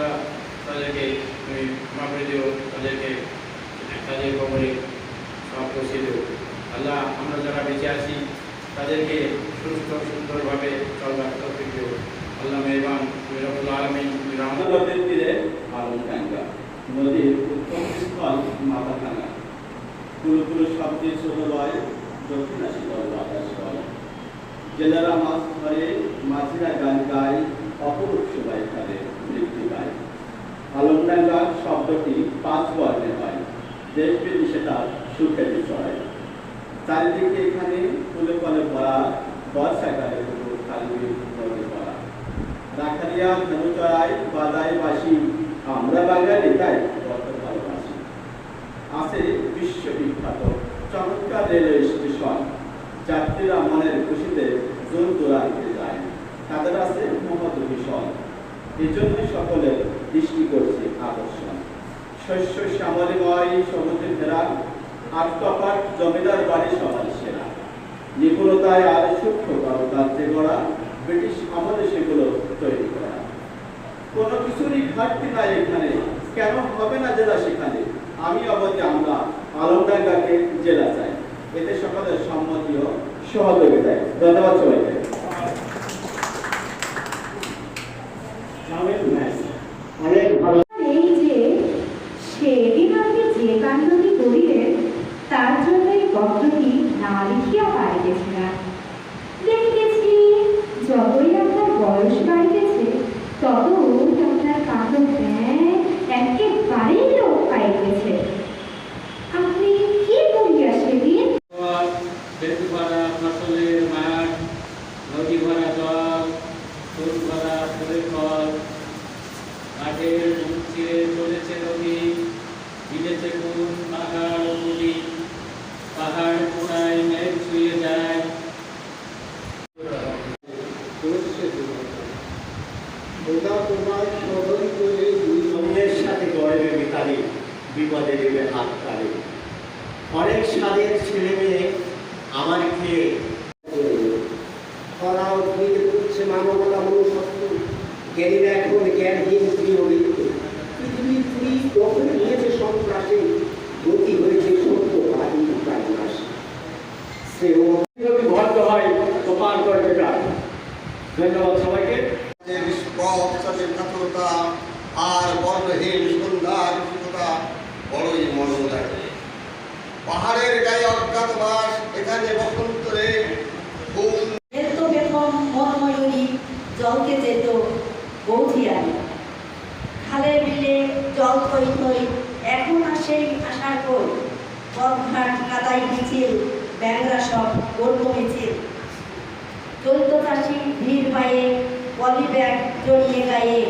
আল্লাহ তাদেরকে তুমি করে দিও, তাদেরকে তাদের কবরে সব পৌঁছে দিও। আল্লাহ, আমরা যারা বেঁচে আছি, তাদেরকে সুস্থ, সুন্দরভাবে চলবার তৌফিক দিও। আল্লাহ মেহমান মিরাবুল আলমিন। রহমান নদীর তীরে আলমডাঙ্গা নদীর উত্তম স্থল মাথাভাঙা কুলো কুলো শব্দে ছোট লয়, দক্ষিণা শীতল বাতাস বয় জেলেরা মাছ ধরে, মাঝিরা গান গায়, অপরূপ সবাই তাদের। মৃত্যু গায় আলমডাঙ্গা শব্দটি পাঁচ বর্ণে হয় দেশ বিদেশে তার সুখের বিষয় চারিদিকে এখানে ফুলে ফলে ভরা বর্ষাকালে পুকুর খালি নদী রাখালিয়া ধনু চড়াই বাজাই বাসি, আমরা বাঙালি, তাই কত ভালোবাসি আছে বিশ্ববিখ্যাত চমৎকার রেলওয়ে স্টেশন, যাত্রীরা মনের খুশিতে জোর দৌড়াইতে যায়। তাদের আছে মহৎ ভীষণ এই জন্য সকলের দৃষ্টি করছে আকর্ষণ। শস্য জমিদার বাড়ি সবার সেরা। নিপুণতায় আর সূক্ষ্ম গড়া ব্রিটিশ আমলে সেগুলো তৈরি করা। কোনো কিছুরই ঘাটতি নাই এখানে। কেন হবে না জেলা সেখানে? আমি অবধি আমরা আলমডাঙ্গাকে জেলা চাই। এতে সকলের সম্মতি ও সহযোগিতায়। ধন্যবাদ সবাইকে অনেক ভালো এই যে সেদিন আপনি যে কাণ্ডটি করিলেন তার জন্য এই পত্রটি না লিখিয়া পাইতেছিলাম দেখিতেছি, যতই আপনার বয়স বাড়িতেছে, ততই আপনার কাণ্ড জ্ঞান একেবারেই লোপ পাইতেছে। আপনি কি করিয়া সেদিন? বেতু ভরা মাঠ নদী ভরা জল ফুল ভরা ফুলের ফল, মাঠের চলেছে নদী, বিলেতে কোন পাহাড়, নদী। পাহাড় কোনায় মেঘ ছুঁয়ে যায়। দুই অন্যের সাথে গড়বে মিতালি বিপদে দেবে হাত তালে। অনেক স্বাদের ছেলে মেয়ে আমার খেয়ে খরা উদ্ভিদ করছে মানবতা মনুষ্যত্ব। জ্ঞানীরা এখন জ্ঞানহীন প্রিয় পৃথিবীর পুরী কখন নিয়েছে সন্ত্রাসে? শ্রেয় যদি ভদ্র হয় তো পার করবে কাজ ধন্যবাদ সবাইকে। যে আর বর্ণহীন সন্ধ্যার সুখতা বড়ই মরণ লাগে পাহাড়ের গায়ে অজ্ঞাতবাস এখানে বসন্তরে জলকে যেত বৌধিয়ারি খালে বিলে জল থই থই এখন আসেই আসার কই পথঘাট কাদাই মিছিল ব্যাংরা সব গর্ব মিছিল চৈত চাষি ভিড় পায়ে পলি ব্যাগ জড়িয়ে গায়ে।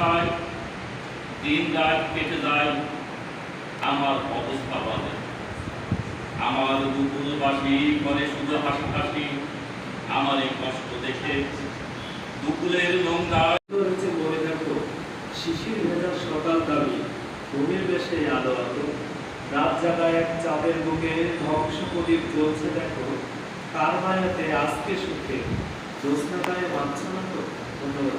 হতাশায় দিন রাত কেটে যায়, আমার অবস্থা আমার দুপুরবাসী ঘরে শুধু হাসি আমার এই কষ্ট দেখে দুপুরের নোংরা মনে শিশির সকাল ঘুমের বেশে আলো রাত জাগায় এক চাঁদের বুকে ধ্বংস প্রদীপ জ্বলছে দেখো, কার মায়াতে আজকে সুখে? জ্যোৎস্না গায়ে বাঁচছে না তো ধন্যবাদ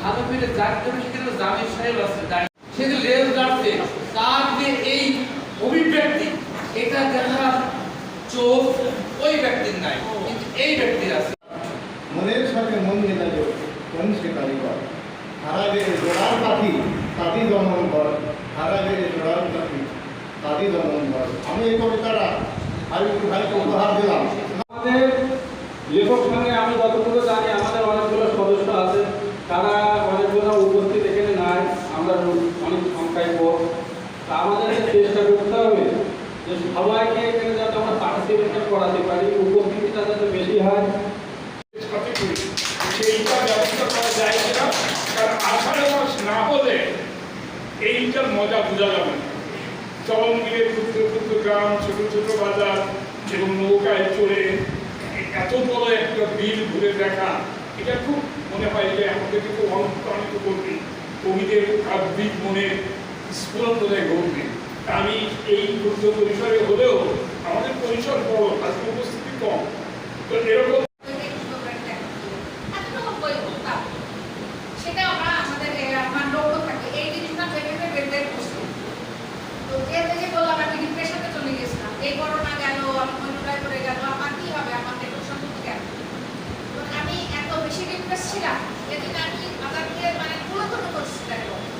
ভালো করে হবে সেখানে জামির সাহেব আছে সে যে লেজ ডাকছে তার যে এই অভিব্যক্তি এটা দেখার চোখ ওই ব্যক্তির নাই কিন্তু এই ব্যক্তির আছে। মনের সাথে মন মেলাল কোন সে কারিগর? হারা গেলে জোড়ার পাখি তাঁতি দমন কর। হারা গেলে জোড়ার পাখি তাঁতি দমন কর। আমি এই কবিতাটা হাবিবুর ভাইকে উপহার দিলাম। আমাদের লেখক সঙ্গে আমি যতটুকু জানি আমাদের অনেকগুলো সদস্য আছে তারা অনেকগুলো উপস্থিত এখানে নাই আমরা অনেক সংখ্যায় কম তা আমাদের চেষ্টা করতে হবে যে সবাইকে এখানে যাতে আমরা পার্টিসিপেশন করাতে পারি উপস্থিতিটা যাতে বেশি হয়। মজা বোঝা যাবে না। গ্রাম, ছোট ছোট বাজার নৌকায় চড়ে এত একটা ঘুরে দেখা, এটা খুব মনে হয় যে খুব কবিদের কাব্যিক মনে স্ফুরণ বোধহয় ঘটবে তা আমি এই ক্ষুদ্র পরিসরে হলেও আমাদের かしら。やけなに、あがって、まね、このことをしたよ。